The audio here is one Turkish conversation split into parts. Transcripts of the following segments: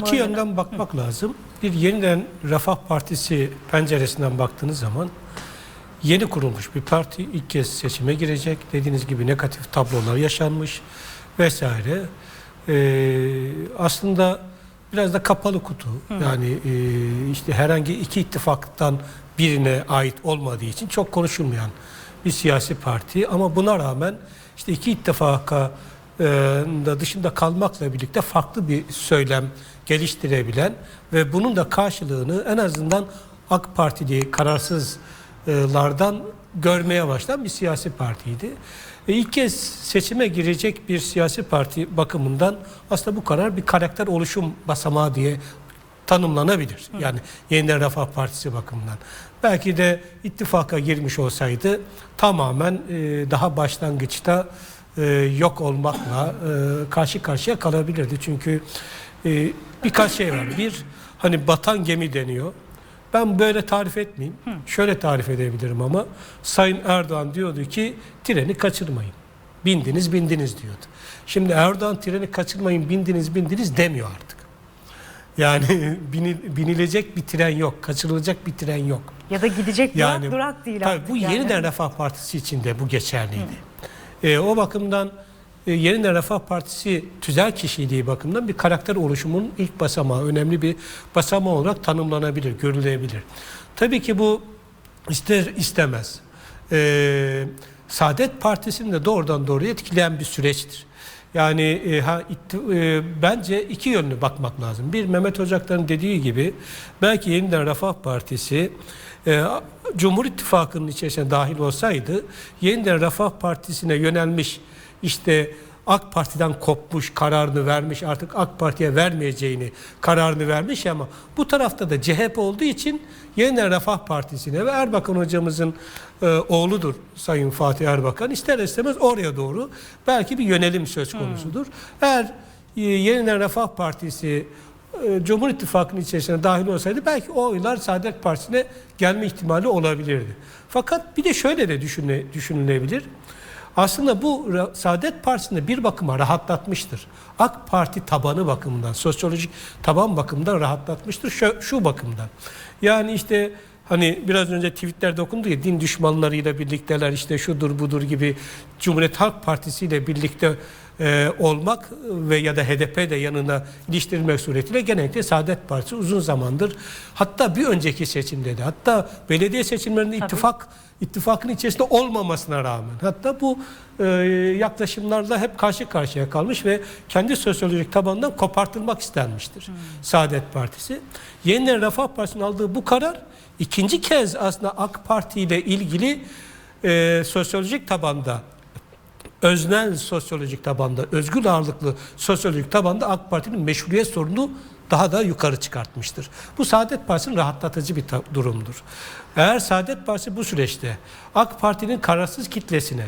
İki yönden bakmak lazım. Bir yeniden Refah Partisi penceresinden baktığınız zaman yeni kurulmuş bir parti ilk kez seçime girecek. Dediğiniz gibi negatif tablolar yaşanmış vesaire. Ee, aslında biraz da kapalı kutu. Yani e, işte herhangi iki ittifaktan birine ait olmadığı için çok konuşulmayan bir siyasi parti. Ama buna rağmen işte iki ittifaka e, da dışında kalmakla birlikte farklı bir söylem geliştirebilen ve bunun da karşılığını en azından AK Partili kararsızlardan görmeye başlayan bir siyasi partiydi. Ve ilk kez seçime girecek bir siyasi parti bakımından aslında bu karar bir karakter oluşum basamağı diye tanımlanabilir. Yani Yeniden Refah Partisi bakımından. Belki de ittifaka girmiş olsaydı tamamen e, daha başlangıçta e, yok olmakla e, karşı karşıya kalabilirdi. Çünkü e, birkaç şey var. Bir, hani batan gemi deniyor. Ben böyle tarif etmeyeyim. Şöyle tarif edebilirim ama Sayın Erdoğan diyordu ki treni kaçırmayın. Bindiniz bindiniz diyordu. Şimdi Erdoğan treni kaçırmayın bindiniz bindiniz demiyor artık. Yani bini- binilecek bir tren yok, kaçırılacak bir tren yok. Ya da gidecek Yani durak değil tabii artık. bu yani. yeniden Refah Partisi için de bu geçerliydi. E, o bakımdan yeniden Refah Partisi tüzel kişiliği bakımından bir karakter oluşumunun ilk basamağı, önemli bir basamağı olarak tanımlanabilir, görülebilir. Tabii ki bu ister istemez. E, Saadet Partisi'ni de doğrudan doğruya etkileyen bir süreçtir. Yani e, ha, itti- e, bence iki yönlü bakmak lazım. Bir Mehmet Ocaklar'ın dediği gibi belki yeniden Refah Partisi e, Cumhur İttifakı'nın içerisine dahil olsaydı yeniden Refah Partisi'ne yönelmiş işte AK Parti'den kopmuş kararını vermiş artık AK Parti'ye vermeyeceğini kararını vermiş ama bu tarafta da CHP olduğu için yeniden Refah Partisi'ne ve Erbakan hocamızın e, oğludur Sayın Fatih Erbakan ister istemez oraya doğru belki bir yönelim söz konusudur. Eğer e, yeniden Refah Partisi e, Cumhur İttifakı'nın içerisine dahil olsaydı belki o oylar Saadet Partisi'ne gelme ihtimali olabilirdi. Fakat bir de şöyle de düşünülebilir. Aslında bu Saadet Partisi'nde bir bakıma rahatlatmıştır. AK Parti tabanı bakımından, sosyolojik taban bakımından rahatlatmıştır. Şu, şu bakımdan. Yani işte hani biraz önce tweetlerde okundu ya din düşmanlarıyla birlikteler işte şudur budur gibi Cumhuriyet Halk Partisi ile birlikte e, olmak ve ya da HDP de yanına iliştirmek suretiyle genellikle Saadet Partisi uzun zamandır hatta bir önceki seçimde de hatta belediye seçimlerinde ittifak ittifakın içerisinde olmamasına rağmen hatta bu e, yaklaşımlarla hep karşı karşıya kalmış ve kendi sosyolojik tabanından kopartılmak istenmiştir Saadet Partisi. Yeniden Refah Partisi'nin aldığı bu karar ikinci kez aslında AK Parti ile ilgili e, sosyolojik tabanda öznel sosyolojik tabanda, özgür ağırlıklı sosyolojik tabanda AK Parti'nin meşruiyet sorunu daha da yukarı çıkartmıştır. Bu Saadet Partisi'nin rahatlatıcı bir durumdur. Eğer Saadet Partisi bu süreçte AK Parti'nin kararsız kitlesine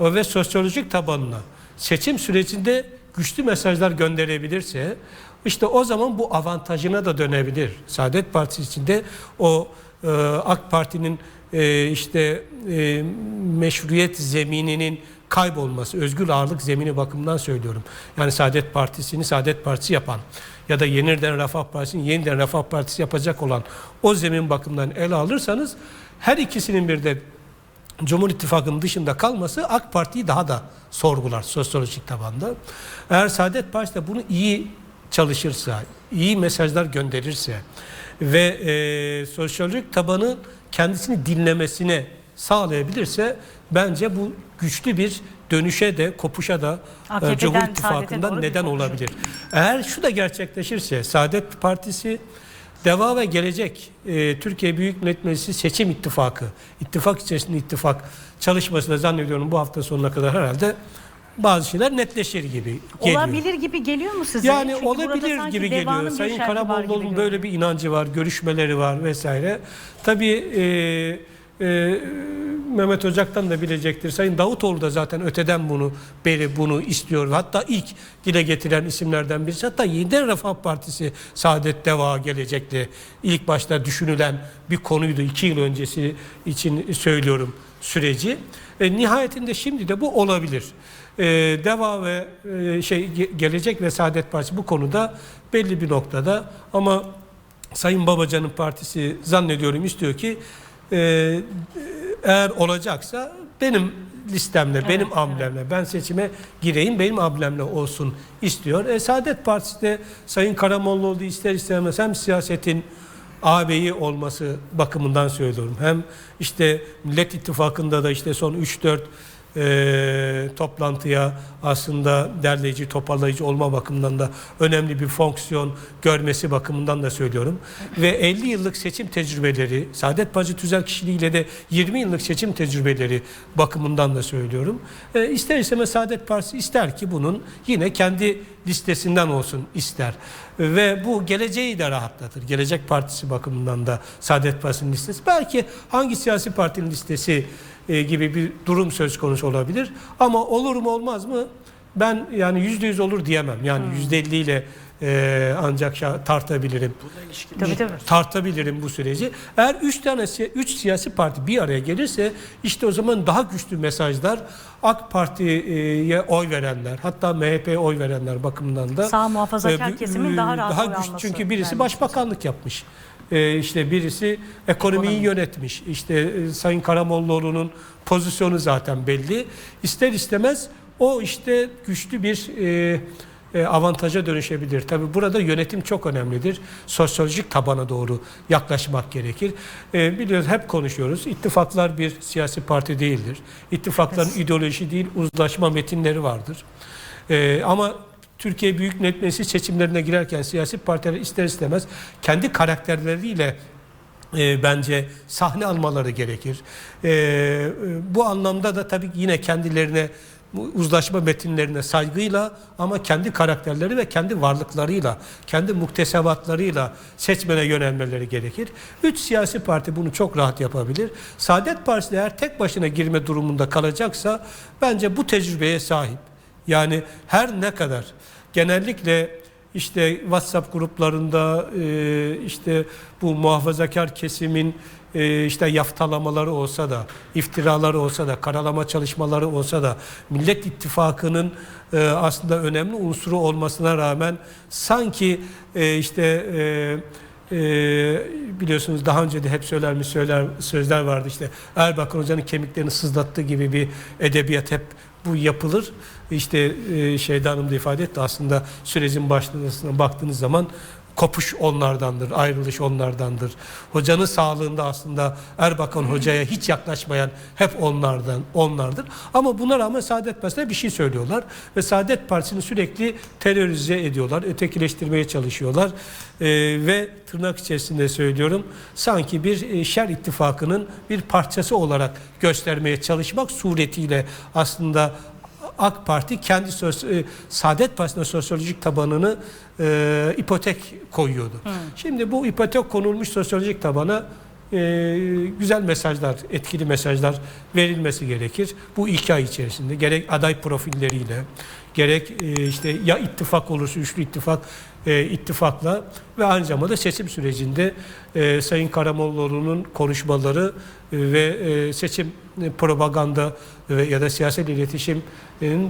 ve sosyolojik tabanına seçim sürecinde güçlü mesajlar gönderebilirse işte o zaman bu avantajına da dönebilir. Saadet Partisi içinde o e, AK Parti'nin e, işte e, meşruiyet zemininin kaybolması, özgür ağırlık zemini bakımından söylüyorum. Yani Saadet Partisi'ni Saadet Partisi yapan ya da yeniden Refah Partisi'ni yeniden Refah Partisi yapacak olan o zemin bakımından ele alırsanız her ikisinin bir de Cumhur İttifakı'nın dışında kalması AK Parti'yi daha da sorgular sosyolojik tabanda. Eğer Saadet Partisi de bunu iyi çalışırsa, iyi mesajlar gönderirse ve e, sosyolojik tabanın kendisini dinlemesine sağlayabilirse bence bu güçlü bir dönüşe de kopuşa da e, AKP'den Cumhur İttifakı'ndan neden olabilir. Eğer şu da gerçekleşirse Saadet Partisi Deva ve Gelecek e, Türkiye Büyük Millet Meclisi Seçim İttifakı, ittifak içerisinde ittifak çalışmasında zannediyorum bu hafta sonuna kadar herhalde bazı şeyler netleşir gibi geliyor. Olabilir gibi geliyor mu size? Yani Çünkü olabilir gibi geliyor. Sayın Karamollaoğlu'nun böyle bir inancı var, görüşmeleri var vesaire. Tabii e, e, Mehmet Ocak'tan da bilecektir. Sayın Davutoğlu da zaten öteden bunu beri bunu istiyor. Hatta ilk dile getiren isimlerden birisi. Hatta Yeniden Refah Partisi Saadet Deva gelecekti. İlk başta düşünülen bir konuydu. iki yıl öncesi için söylüyorum süreci. E, nihayetinde şimdi de bu olabilir. e, Deva ve e, şey Ge- Gelecek ve Saadet Partisi bu konuda belli bir noktada ama Sayın Babacan'ın partisi zannediyorum istiyor ki e, eğer olacaksa benim listemle, benim amblemle, ben seçime gireyim, benim amblemle olsun istiyor. E, Saadet Partisi de Sayın Karamollaoğlu ister istemez hem siyasetin ağabeyi olması bakımından söylüyorum. Hem işte Millet İttifakı'nda da işte son 3-4 e, toplantıya aslında derleyici, toparlayıcı olma bakımından da önemli bir fonksiyon görmesi bakımından da söylüyorum. Ve 50 yıllık seçim tecrübeleri, Saadet Partisi tüzel kişiliğiyle de 20 yıllık seçim tecrübeleri bakımından da söylüyorum. E, ister istemez Saadet Partisi ister ki bunun yine kendi listesinden olsun ister. Ve bu geleceği de rahatlatır. Gelecek Partisi bakımından da Saadet Partisi'nin listesi. Belki hangi siyasi partinin listesi e, gibi bir durum söz konusu olabilir. Ama olur mu olmaz mı? Ben yani yüzde yüz olur diyemem. Yani yüzde elli ile e, ancak tartabilirim. Tabii tabii. Tartabilirim bu süreci. Eğer üç tane si- üç siyasi parti bir araya gelirse işte o zaman daha güçlü mesajlar AK Parti'ye oy verenler hatta MHP'ye oy verenler bakımından da Sağ muhafazakar e, kesimin daha rahat oy güçlü. Çünkü birisi vermesi. başbakanlık yapmış. E, işte birisi ekonomiyi Ekonomi. yönetmiş. İşte e, Sayın Karamollaoğlu'nun pozisyonu zaten belli. İster istemez o işte güçlü bir e, avantaja dönüşebilir. Tabi burada yönetim çok önemlidir. Sosyolojik tabana doğru yaklaşmak gerekir. E, biliyoruz hep konuşuyoruz. İttifaklar bir siyasi parti değildir. İttifakların ideoloji değil uzlaşma metinleri vardır. E, ama Türkiye Büyük Millet Meclisi seçimlerine girerken siyasi partiler ister istemez kendi karakterleriyle e, bence sahne almaları gerekir. E, e, bu anlamda da tabii yine kendilerine bu uzlaşma metinlerine saygıyla ama kendi karakterleri ve kendi varlıklarıyla, kendi muktesebatlarıyla seçmene yönelmeleri gerekir. Üç siyasi parti bunu çok rahat yapabilir. Saadet Partisi eğer tek başına girme durumunda kalacaksa bence bu tecrübeye sahip. Yani her ne kadar genellikle işte WhatsApp gruplarında işte bu muhafazakar kesimin e, işte yaftalamaları olsa da, iftiraları olsa da, karalama çalışmaları olsa da Millet İttifakı'nın e, aslında önemli unsuru olmasına rağmen sanki e, işte e, biliyorsunuz daha önce de hep söyler mi söyler sözler vardı işte Erbakan Hoca'nın kemiklerini sızlattığı gibi bir edebiyat hep bu yapılır. İşte e, Hanım da ifade etti aslında sürecin başlamasına baktığınız zaman kopuş onlardandır, ayrılış onlardandır. Hocanın sağlığında aslında Erbakan Hoca'ya hiç yaklaşmayan hep onlardan, onlardır. Ama buna rağmen Saadet Partisi'ne bir şey söylüyorlar ve Saadet Partisi'ni sürekli terörize ediyorlar, ötekileştirmeye çalışıyorlar Ee, ve tırnak içerisinde söylüyorum sanki bir e, şer ittifakının bir parçası olarak göstermeye çalışmak suretiyle aslında AK Parti kendi söz, e, Saadet Partisi'ne sosyolojik tabanını e, ipotek koyuyordu. Şimdi bu ipotek konulmuş sosyolojik tabana e, güzel mesajlar, etkili mesajlar verilmesi gerekir. Bu iki ay içerisinde gerek aday profilleriyle, gerek e, işte ya ittifak olursa üçlü ittifak e, ittifakla ve aynı zamanda seçim sürecinde e, Sayın Karamollaoğlu'nun konuşmaları e, ve e, seçim propaganda ve ya da siyaset iletişimin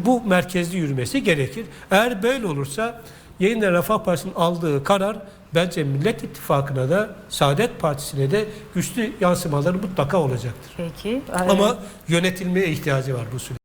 bu merkezli yürümesi gerekir. Eğer böyle olursa Yeniden Refah Partisi'nin aldığı karar bence Millet İttifakı'na da Saadet Partisi'ne de güçlü yansımaları mutlaka olacaktır. Peki. Ama yönetilmeye ihtiyacı var bu süreç.